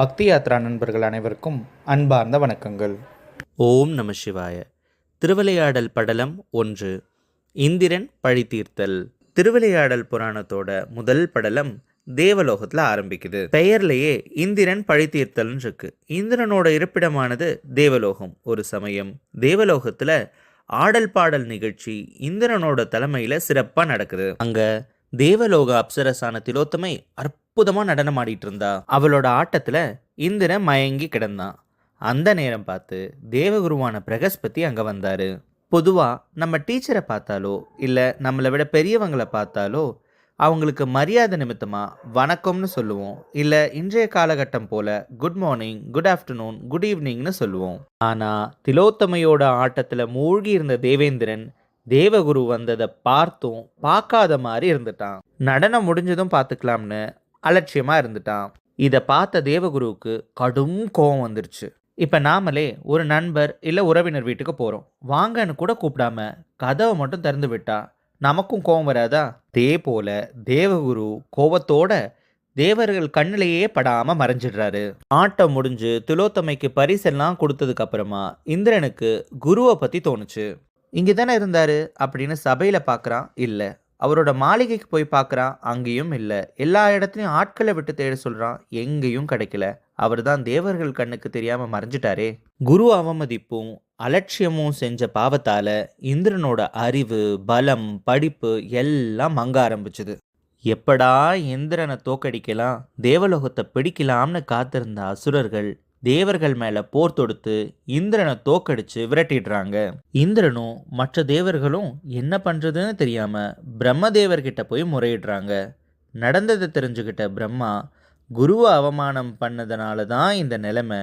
பக்தி யாத்ரா நண்பர்கள் அனைவருக்கும் அன்பார்ந்த வணக்கங்கள். ஓம் நம சிவாய. திருவிளையாடல் படலம் ஒன்று. இந்திரன் பழி தீர்த்தல். திருவிளையாடல் புராணத்தோட முதல் படலம் தேவலோகத்தில் ஆரம்பிக்குது. பெயர்லேயே இந்திரன் பழி தீர்த்தல்னு இருக்கு இந்திரனோட இருப்பிடமானது தேவலோகம் ஒரு சமயம். தேவலோகத்தில் ஆடல் பாடல் நிகழ்ச்சி இந்திரனோட தலைமையில் சிறப்பாக நடக்குது. அங்கே தேவலோக அப்சரசான திலோத்தமை அற்புதமாக நடனம் ஆடிட்டு இருந்தா அவளோட ஆட்டத்தில் இந்திரன் மயங்கி கிடந்தான் அந்த நேரம் பார்த்து தேவகுருவான பிரகஸ்பதி அங்கே வந்தார். பொதுவாக நம்ம டீச்சரை பார்த்தாலோ இல்லை நம்மளை விட பெரியவங்களை பார்த்தாலோ அவங்களுக்கு மரியாதை நிமித்தமாக வணக்கம்னு சொல்லுவோம். இல்லை இன்றைய காலகட்டம் போல் good morning good afternoon good ஈவினிங்னு சொல்லுவோம். ஆனால் திலோத்தமையோட ஆட்டத்தில் மூழ்கி இருந்த தேவேந்திரன் தேவகுரு வந்ததை பார்த்தும் பார்க்காத மாதிரி இருந்துட்டான். நடனம் முடிஞ்சதும் பார்த்துக்கலாம்னு அலட்சியமாக இருந்துட்டான். இதை பார்த்த தேவகுருவுக்கு கடும் கோபம் வந்துருச்சு. இப்போ நாமளே ஒரு நண்பர் இல்லை உறவினர் வீட்டுக்கு போகிறோம் வாங்கன்னு கூட கூப்பிடாம கதவை மட்டும் திறந்து விட்டா நமக்கும் கோபம் வராதா? தே போல தேவகுரு கோவத்தோட தேவர்கள் கண்ணிலேயே படாமல் மறைஞ்சிடுறாரு. ஆட்டம் முடிஞ்சு திலோத்தமைக்கு பரிசெல்லாம் கொடுத்ததுக்கு அப்புறமா இந்திரனுக்கு குருவை பற்றி தோணுச்சு. இங்கே தானே இருந்தார் அப்படின்னு சபையில் பார்க்குறான் இல்லை. அவரோட மாளிகைக்கு போய் பார்க்குறான் அங்கேயும் இல்லை. எல்லா இடத்துலையும் ஆட்களை விட்டு தேட சொல்கிறான் எங்கேயும் கிடைக்கல. அவர் தான் தேவர்கள் கண்ணுக்கு தெரியாமல் மறைஞ்சிட்டாரே. குரு அவமதிப்பும் அலட்சியமும் செஞ்ச பாவத்தால் இந்திரனோட அறிவு பலம் படிப்பு எல்லாம் மங்க ஆரம்பிச்சுது. எப்படா இந்திரனை தோக்கடிக்கலாம் தேவலோகத்தை பிடிக்கலாம்னு காத்திருந்த அசுரர்கள் தேவர்கள் மேலே போர் தொடுத்து இந்திரனை தோக்கடிச்சு விரட்டிடுறாங்க. இந்திரனும் மற்ற தேவர்களும் என்ன பண்ணுறதுன்னு தெரியாமல் பிரம்மதேவர்கிட்ட போய் முறையிடுறாங்க. நடந்ததை தெரிஞ்சுக்கிட்ட பிரம்மா குருவை அவமானம் பண்ணதுனால தான் இந்த நிலைமை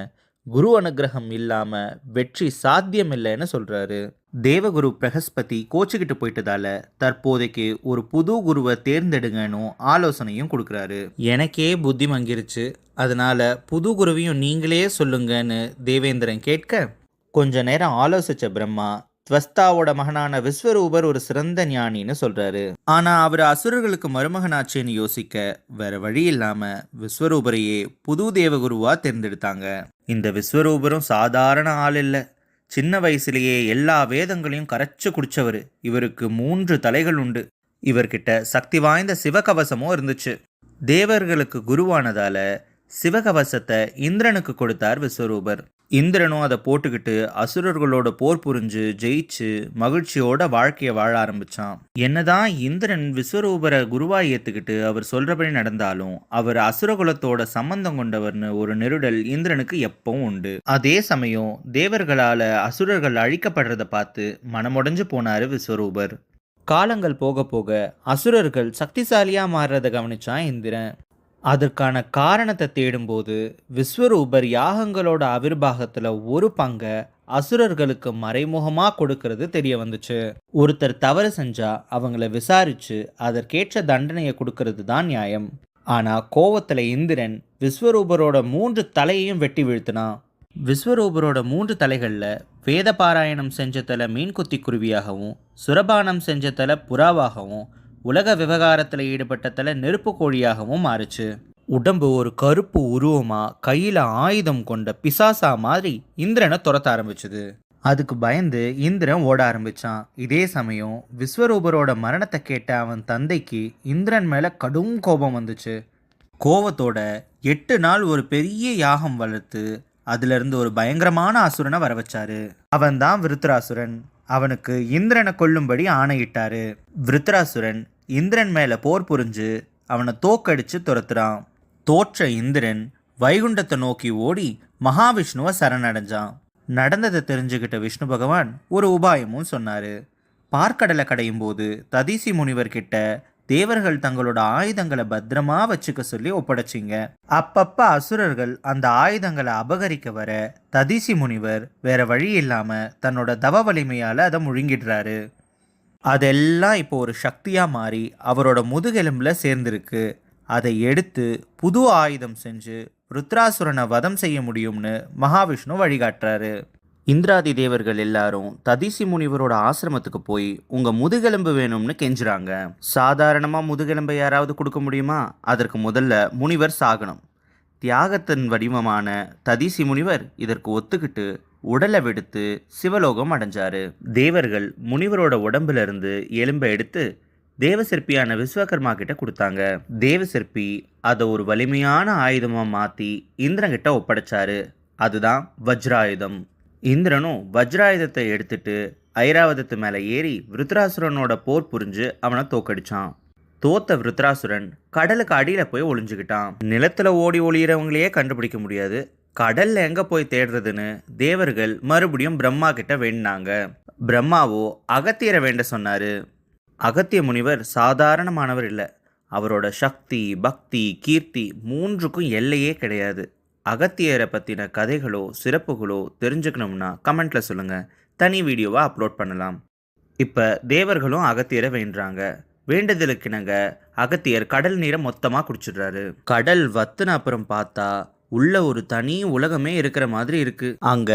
குரு அனுகிரகம் இல்லாமல் வெற்றி சாத்தியமில்லைன்னு சொல்கிறாரு தேவகுரு பிரகஸ்பதி கோச்சுக்கிட்டு போயிட்டதால தற்போதைக்கு ஒரு புது குருவை தேர்ந்தெடுங்கன்னு ஆலோசனையும் கொடுக்குறாரு. எனக்கே புத்தி மங்கிருச்சு. அதனால புது குருவையும் நீங்களே சொல்லுங்கன்னு தேவேந்திரன் கேட்க கொஞ்ச நேரம் ஆலோசிச்ச பிரம்மா துவஸ்தாவோட மகனான விஸ்வரூபர் ஒரு சிறந்த ஞானின்னு சொல்றாரு. ஆனா அவர் அசுரர்களுக்கு மருமகனாச்சேன்னு யோசிக்க வேற வழி இல்லாம விஸ்வரூபரையே புது தேவகுருவா தேர்ந்தெடுத்தாங்க. இந்த விஸ்வரூபரும் சாதாரண ஆள் இல்லை. சின்ன வயசுலேயே எல்லா வேதங்களையும் கரைச்சு குடிச்சவர். இவருக்கு மூன்று தலைகள் உண்டு. இவர்கிட்ட சக்தி வாய்ந்த சிவகவசமும் இருந்துச்சு. தேவர்களுக்கு குருவானதால சிவகவசத்தை இந்திரனுக்கு கொடுத்தார் விஸ்வரூபர். இந்திரனும் அதை போட்டுக்கிட்டு அசுரர்களோட போர் புரிஞ்சு ஜெயிச்சு மகிழ்ச்சியோட வாழ்க்கையை வாழ ஆரம்பிச்சான். என்னதான் இந்திரன் விஸ்வரூபரை குருவா ஏத்துக்கிட்டு அவர் சொல்றபடி நடந்தாலும் அவர் அசுரகுலத்தோட சம்பந்தம் கொண்டவர்னு ஒரு நெருடல் இந்திரனுக்கு எப்பவும் உண்டு. அதே சமயம் தேவர்களால அசுரர்கள் அழிக்கப்படுறத பார்த்து மனமுடைஞ்சு போனாரு விஸ்வரூபர். காலங்கள் போக போக அசுரர்கள் சக்திசாலியாக மாறுறதை கவனிச்சான் இந்திரன். அதற்கான காரணத்தை தேடும்போது விஸ்வரூபர் யாகங்களோட அவிர்வாகத்தில் ஒரு பங்கை அசுரர்களுக்கு மறைமுகமாக கொடுக்கறது தெரிய வந்துச்சு. ஒருத்தர் தவறு செஞ்சா அவங்கள விசாரிச்சு அதற்கேற்ற தண்டனையை கொடுக்கறது தான் நியாயம். ஆனால் கோவத்தில் இந்திரன் விஸ்வரூபரோட மூன்று தலையையும் வெட்டி வீழ்த்தினான் விஸ்வரூபரோட மூன்று தலைகளில் வேத பாராயணம் செஞ்ச தலை மீன்குத்தி குருவியாகவும் சுரபானம் செஞ்ச புறாவாகவும் உலக விவகாரத்தில் ஈடுபட்ட தலை நெருப்பு கோழியாகவும் மாறுச்சு. உடம்பு ஒரு கருப்பு உருவமா கையில் ஆயுதம் கொண்ட பிசாசா மாதிரி இந்திரனை துரத்த ஆரம்பிச்சுது. அதுக்கு பயந்து இந்திரன் ஓட ஆரம்பிச்சான். இதே சமயம் விஸ்வரூபரோட மரணத்தை கேட்ட அவன் தந்தைக்கு இந்திரன் மேலே கடும் கோபம் வந்துச்சு. கோபத்தோட எட்டு நாள் ஒரு பெரிய யாகம் வளர்த்து அதுலேருந்து ஒரு பயங்கரமான அசுரனை வர வச்சாரு அவன் தான் விருத்ராசுரன். அவனுக்கு இந்திரனை கொல்லும்படி ஆணையிட்டாரு. விருத்ராசுரன் இந்திரன் மேலே போர் புரிஞ்சு அவனை தோக்கடிச்சு துரத்துறான். தோற்ற இந்திரன் வைகுண்டத்தை நோக்கி ஓடி மகாவிஷ்ணுவை சரணடைஞ்சான். நடந்ததை தெரிஞ்சுக்கிட்ட விஷ்ணு பகவான் ஒரு உபாயமும் சொன்னார். பார்க்கடலை கடையும் போது ததீசி முனிவர்கிட்ட தேவர்கள் தங்களோட ஆயுதங்களை பத்திரமா வச்சுக்க சொல்லி ஒப்படைச்சிங்க. அப்பப்ப அசுரர்கள் அந்த ஆயுதங்களை அபகரிக்க வர ததிசி முனிவர் வேற வழி இல்லாம தன்னோட தவ வலிமையால அதை முழுங்கிடுறாரு. அதெல்லாம் இப்போ ஒரு சக்தியா மாறி அவரோட முதுகெலும்புல சேர்ந்திருக்கு. அதை எடுத்து புது ஆயுதம் செஞ்சு ருத்ராசுரனை வதம் செய்ய முடியும்னு மகாவிஷ்ணு வழிகாட்டுறாரு. இந்திராதி தேவர்கள் எல்லாரும் ததிசி முனிவரோட ஆசிரமத்துக்கு போய் உங்க முதுகெலும்பு வேணும்னு கெஞ்சுறாங்க. சாதாரணமா முதுகெலும்பை யாராவது கொடுக்க முடியுமா? அதற்கு முதல்ல முனிவர் சாகணும். தியாகத்தின் வடிவமான ததிசி முனிவர் இதற்கு ஒத்துக்கிட்டு உடலை வெடுத்து சிவலோகம் அடைஞ்சாரு. தேவர்கள் முனிவரோட உடம்புல இருந்து எலும்பை எடுத்து தேவசிற்பியான விஸ்வகர்மா கிட்ட கொடுத்தாங்க. தேவசிற்பி அதை ஒரு வலிமையான ஆயுதமாக மாற்றி இந்திரன் கிட்ட ஒப்படைச்சாரு. அதுதான் வஜ்ராயுதம். இந்திரனும் வஜ்ராயுதத்தை எடுத்துட்டு ஐராவதத்து மேலே ஏறி விருத்ராசுரனோட போர் புரிஞ்சு அவனை தோக்கடிச்சான். தோத்த விருத்ராசுரன் கடலுக்கு அடியில் போய் ஒளிஞ்சுக்கிட்டான் நிலத்தில் ஓடி ஒளியிறவங்களையே கண்டுபிடிக்க முடியாது. கடல்ல எங்க போய் தேடுறதுன்னு தேவர்கள் மறுபடியும் பிரம்மா கிட்ட வேண்டினாங்க. பிரம்மாவோ அகத்தியரை வேண்ட சொன்னாரு. அகத்திய முனிவர் சாதாரணமானவர் இல்லை. அவரோட சக்தி பக்தி கீர்த்தி மூன்றுக்கும் எல்லையே கிடையாது. அகத்தியரை பற்றின கதைகளோ சிறப்புகளோ தெரிஞ்சுக்கணும்னா கமெண்ட்ல சொல்லுங்க. தனி வீடியோவாக அப்லோட் பண்ணலாம். இப்போ தேவர்களும் அகத்தியரை வேண்டுறாங்க. வேண்டுதலுக்கிணங்க அகத்தியர் கடல் நீரை மொத்தமாக குடிச்சிடுறாரு. கடல் வத்துன அப்புறம் பார்த்தா உள்ள ஒரு தனி உலகமே இருக்கிற மாதிரி இருக்கு. அங்க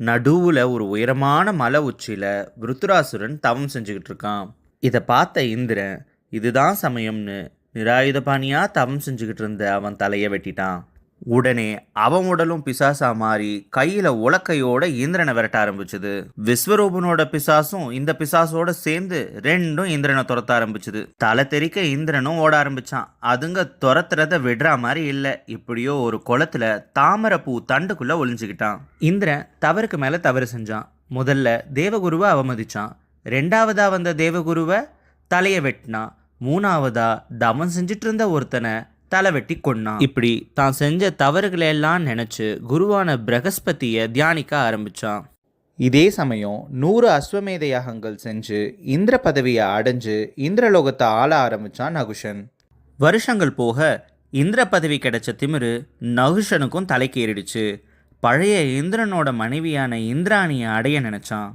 நடுவுல ஒரு உயரமான மலை உச்சியில விருத்துராசுரன் தவம் செஞ்சுக்கிட்டு இருக்கான். இதை பார்த்த இந்திரன் இதுதான் சமயம்னு நிராயுதபாணியாக தவம் செஞ்சுக்கிட்டு இருந்த அவன் தலையை வெட்டிட்டான். உடனே அவன் உடலும் பிசாசா மாறி கையில உலக்கையோட இந்திரனை விரட்ட ஆரம்பிச்சது. விஸ்வரூபனோட பிசாசும் இந்த பிசாசோட சேர்ந்து ரெண்டும் இந்திரனை துரத்த ஆரம்பிச்சது. தலை தெறிக்க இந்திரனும் ஓட ஆரம்பிச்சான். அதுங்க துரத்துறத விடுற மாதிரி இல்ல. இப்படியோ ஒரு குளத்துல தாமரை பூ தண்டுக்குள்ள ஒளிஞ்சுக்கிட்டான். இந்திரன் தவறுக்கு மேல தவறு செஞ்சான். முதல்ல தேவகுருவை அவமதிச்சான். ரெண்டாவதா வந்த தேவகுருவை தலையை வெட்டினான். மூணாவதா தவம் செஞ்சிட்டு இருந்த ஒருத்தனை தலை வெட்டி கொன்னான். இப்படி தான் செஞ்ச தவறுகளை எல்லாம் நினைச்சு குருவான பிரகஸ்பதியை தியானிக்க ஆரம்பிச்சான். இதே சமயம் நூறு அஸ்வமேத யாகங்கள் செஞ்சு இந்திர பதவியை அடைஞ்சு இந்திரலோகத்தை ஆள ஆரம்பிச்சான் நகுஷன். வருஷங்கள் போக இந்திர பதவி கிடைச்ச திமிரு நகுஷனுக்கும் தலைக்கேறிடுச்சு பழைய இந்திரனோட மனைவியான இந்திராணியை அடைய நினைச்சான்.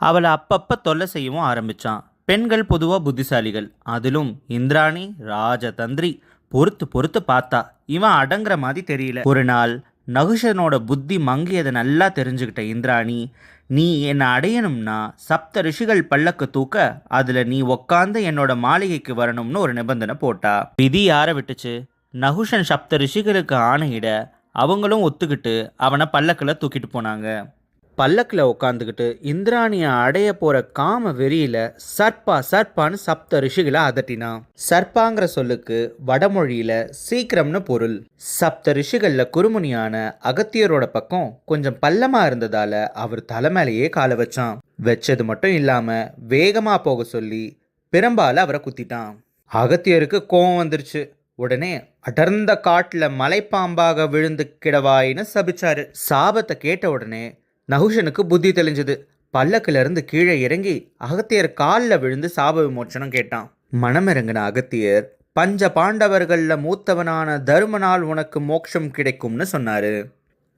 அவளை அப்பப்ப தொல்லை செய்யவும் ஆரம்பிச்சான். பெண்கள் பொதுவாக புத்திசாலிகள். அதிலும் இந்திராணி ராஜதந்திரி பொறுத்து பொறுத்து பார்த்தா இவன் அடங்குற மாதிரி தெரியல. ஒரு நாள் நகுஷனோட புத்தி மங்கியதை நல்லா தெரிஞ்சுக்கிட்ட இந்திராணி நீ என்னை அடையணும்னா சப்த ரிஷிகள் பல்லக்கு தூக்க அதில் நீ உக்காந்து என்னோட மாளிகைக்கு வரணும்னு ஒரு நிபந்தனை போட்டா. விதி யாரை விட்டுச்சு? நகுஷன் சப்த ரிஷிகளுக்கு ஆணையிட அவங்களும் ஒத்துக்கிட்டு அவனை பல்லக்கில் தூக்கிட்டு போனாங்க. பல்லக்கில் உட்காந்துக்கிட்டு இந்திராணியை அடைய போகிற காம வெறியில் சர்ப்பா சர்ப்பான்னு சப்த ரிஷிகளை அதட்டினான் சர்ப்பாங்கிற சொல்லுக்கு வடமொழியில் சீக்கிரம்னு பொருள். சப்த ரிஷிகளில் குறுமுனியான அகத்தியரோட பக்கம் கொஞ்சம் பள்ளமாக இருந்ததால் அவர் தலைமையிலேயே காலை வச்சான். வச்சது மட்டும் இல்லாமல் வேகமாக போக சொல்லி பெரும்பாலும் அவரை குத்திட்டான். அகத்தியருக்கு கோவம் வந்துருச்சு. உடனே அடர்ந்த காட்டில் மலைப்பாம்பாக விழுந்து கிடவாயின்னு சபிச்சாரு. சாபத்தை கேட்ட உடனே நகுஷனுக்கு புத்தி தெளிஞ்சது. பல்லக்கிலிருந்து கீழே இறங்கி அகத்தியர் காலில் விழுந்து சாப விமோச்சனம் கேட்டான். மனமிறங்கின அகத்தியர் பஞ்ச பாண்டவர்களில் மூத்தவனான தருமனால் உனக்கு மோட்சம் கிடைக்கும்னு சொன்னார்.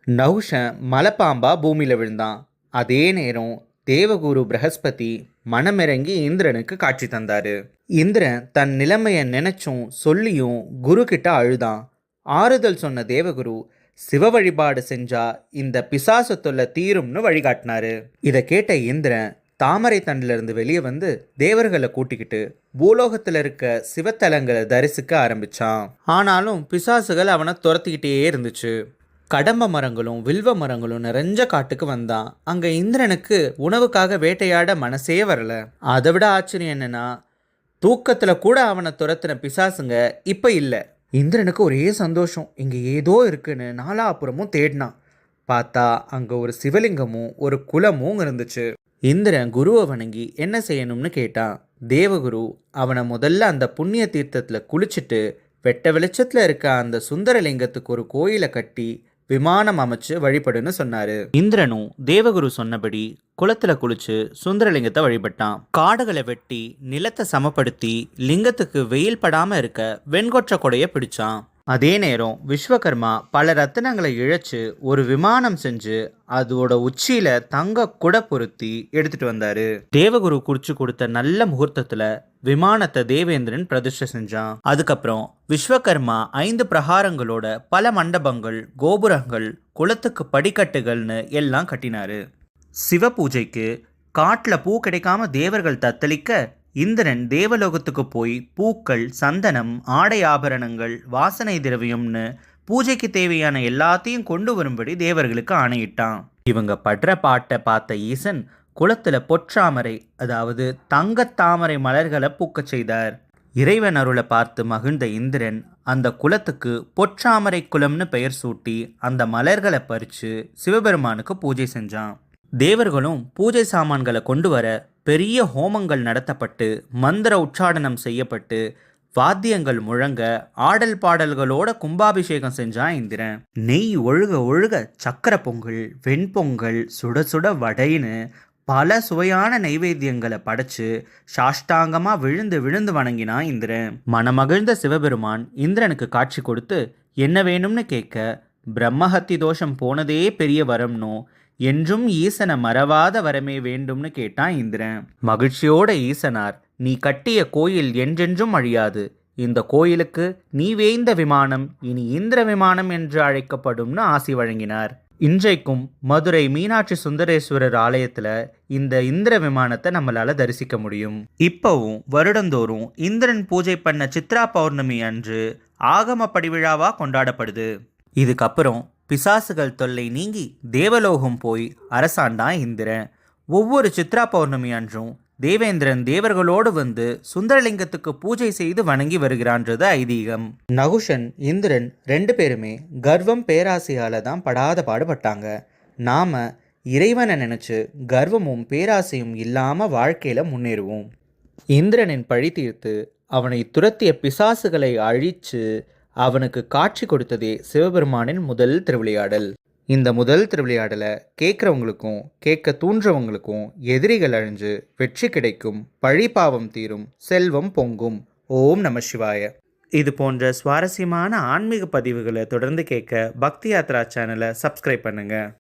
நகுஷன் மலைப்பாம்பா பூமியில் விழுந்தான். அதே நேரம் தேவகுரு பிரகஸ்பதி மனமிறங்கி இந்திரனுக்கு காட்சி தந்தார். இந்திரன் தன் நிலைமையை நினைச்சும் சொல்லியும் குரு கிட்ட அழுதான். ஆறுதல் சொன்ன தேவகுரு சிவ வழிபாடு செஞ்சா இந்த பிசாசு தொல்லை தீரும்னு வழிகாட்டினாரு. இதை கேட்ட இந்திரன் தாமரை தண்டிலிருந்து வெளியே வந்து தேவர்களை கூட்டிக்கிட்டு பூலோகத்தில் இருக்க சிவத்தலங்களை தரிசிக்க ஆரம்பிச்சான். ஆனாலும் பிசாசுகள் அவனை துரத்திக்கிட்டே இருந்துச்சு. கடம்ப மரங்களும் வில்வ மரங்களும் நிறைஞ்ச காட்டுக்கு வந்தான். அங்கே இந்திரனுக்கு உணவுக்காக வேட்டையாட மனசே வரல. அதை விட ஆச்சரியம் என்னன்னா தூக்கத்தில் கூட அவனை துரத்தின பிசாசுங்க இப்போ இல்லை. இந்திரனுக்கு ஒரே சந்தோஷம். இங்கே ஏதோ இருக்குன்னு நாலாபுறமும் தேடினான் பார்த்தா அங்கே ஒரு சிவலிங்கமும் ஒரு குலமும் இருந்துச்சு. இந்திரன் குருவை வணங்கி என்ன செய்யணும்னு கேட்டான் தேவகுரு அவனை முதல்ல அந்த புண்ணிய தீர்த்தத்தில் குளிச்சுட்டு வெட்ட வெளிச்சத்தில் இருக்க அந்த சுந்தரலிங்கத்துக்கு ஒரு கோயிலை கட்டி விமானம் அமைச்சு வழிபடுன்னு சொன்னாரு. இந்திரனும் தேவகுரு சொன்னபடி குளத்துல குளிச்சு சுந்தரலிங்கத்தை வழிபட்டான். காடுகளை வெட்டி நிலத்தை சமப்படுத்தி லிங்கத்துக்கு வெயில் படாம இருக்க வெண்கொற்ற கொடைய பிடிச்சான். அதே நேரம் விஸ்வகர்மா பல ரத்தினங்களை இழைச்சு ஒரு விமானம் செஞ்சு அதோட உச்சியில தங்க குட பொருத்தி எடுத்துட்டு வந்தாரு. தேவகுரு குறிச்சு கொடுத்த நல்ல முகூர்த்தத்துல விமானத்தை தேவேந்திரன் பிரதிஷ்டை செஞ்சான். அதுக்கப்புறம் விஸ்வகர்மா ஐந்து பிரகாரங்களோட பல மண்டபங்கள் கோபுரங்கள் குளத்துக்கு படிக்கட்டுகள்னு எல்லாம் கட்டினாரு. சிவ பூஜைக்கு காட்டில் பூ கிடைக்காம தேவர்கள் தத்தளிக்க இந்திரன் தேவலோகத்துக்கு போய் பூக்கள் சந்தனம் ஆடை ஆபரணங்கள் வாசனை திரவியம்னு பூஜைக்கு தேவையான எல்லாத்தையும் கொண்டு வரும்படி தேவர்களுக்கு ஆணையிட்டான். இவங்க படுற பாட்டை பார்த்த ஈசன் குளத்துல பொற்றாமரை அதாவது தங்கத் தாமரை மலர்களை பூக்கச் செய்தார். இறைவன் அருளை பார்த்து மகிழ்ந்த இந்திரன் அந்த குலத்துக்கு பொற்றாமரை குலம்னு பெயர் சூட்டி அந்த மலர்களை பறித்து சிவபெருமானுக்கு பூஜை செஞ்சான். தேவர்களும் பூஜை சாமான்களை கொண்டு வர பெரிய ஹோமங்கள் நடத்தப்பட்டு மந்திர உச்சாடனம் செய்யப்பட்டு வாத்தியங்கள் முழங்க ஆடல் பாடல்களோட கும்பாபிஷேகம் செஞ்சான் இந்திரன். நெய் ஒழுக ஒழுக சக்கர பொங்கல் வெண்பொங்கல் சுட சுட வடைன்னு பல சுவையான நைவேத்தியங்களை படைச்சு சாஷ்டாங்கமா விழுந்து விழுந்து வணங்கினான் இந்திரன். மனமகிழ்ந்த சிவபெருமான் இந்திரனுக்கு காட்சி கொடுத்து என்ன வேணும்னு கேட்க பிரம்மஹத்தி தோஷம் போனதே பெரிய வரம்னோ என்றும் ஈசனை மறவாத வரமே வேண்டும்னு கேட்டான் இந்திரன். மகிழ்ச்சியோட ஈசனார் நீ கட்டிய கோயில் என்றென்றும் அழியாது. இந்த கோயிலுக்கு நீ வேய்ந்த விமானம் இனி இந்திர விமானம் என்று அழைக்கப்படும்னு ஆசி வழங்கினார். இன்றைக்கும் மதுரை மீனாட்சி சுந்தரேஸ்வரர் ஆலயத்தில் இந்த இந்திர விமானத்தை நம்மளால் தரிசிக்க முடியும். இப்போவும் வருடந்தோறும் இந்திரன் பூஜை பண்ண சித்ரா பௌர்ணமி அன்று ஆகம படிவிழாவாக கொண்டாடப்படுது. இதுக்கப்புறம் பிசாசுகள் தொல்லை நீங்கி தேவலோகம் போய் அரசாண்டான் இந்திரன். ஒவ்வொரு சித்ரா பௌர்ணமி அன்றும் தேவேந்திரன் தேவர்களோடு வந்து சுந்தரலிங்கத்துக்கு பூஜை செய்து வணங்கி வருகிறான்றது ஐதீகம். நகுஷன் இந்திரன் ரெண்டு பேருமே கர்வம் பேராசையால் தான் படாத பாடுபட்டாங்க. நாம இறைவனை நினச்சி கர்வமும் பேராசையும் இல்லாமல் வாழ்க்கையில் முன்னேறுவோம். இந்திரனின் பழி தீர்த்து அவனை துரத்திய பிசாசுகளை அழித்து அவனுக்கு காட்சி கொடுத்ததே சிவபெருமானின் முதல் திருவிளையாடல். இந்த முதல் திருவிளையாடலை கேட்குறவங்களுக்கும் கேட்க தூண்டுறவங்களுக்கும் எதிரிகள் அழிஞ்சு வெற்றி கிடைக்கும் பழி பாவம் தீரும் செல்வம் பொங்கும். ஓம் நம சிவாய. இது போன்ற சுவாரஸ்யமான ஆன்மீக பதிவுகளை தொடர்ந்து கேட்க பக்தி யாத்ரா சேனலை சப்ஸ்கிரைப் பண்ணுங்கள்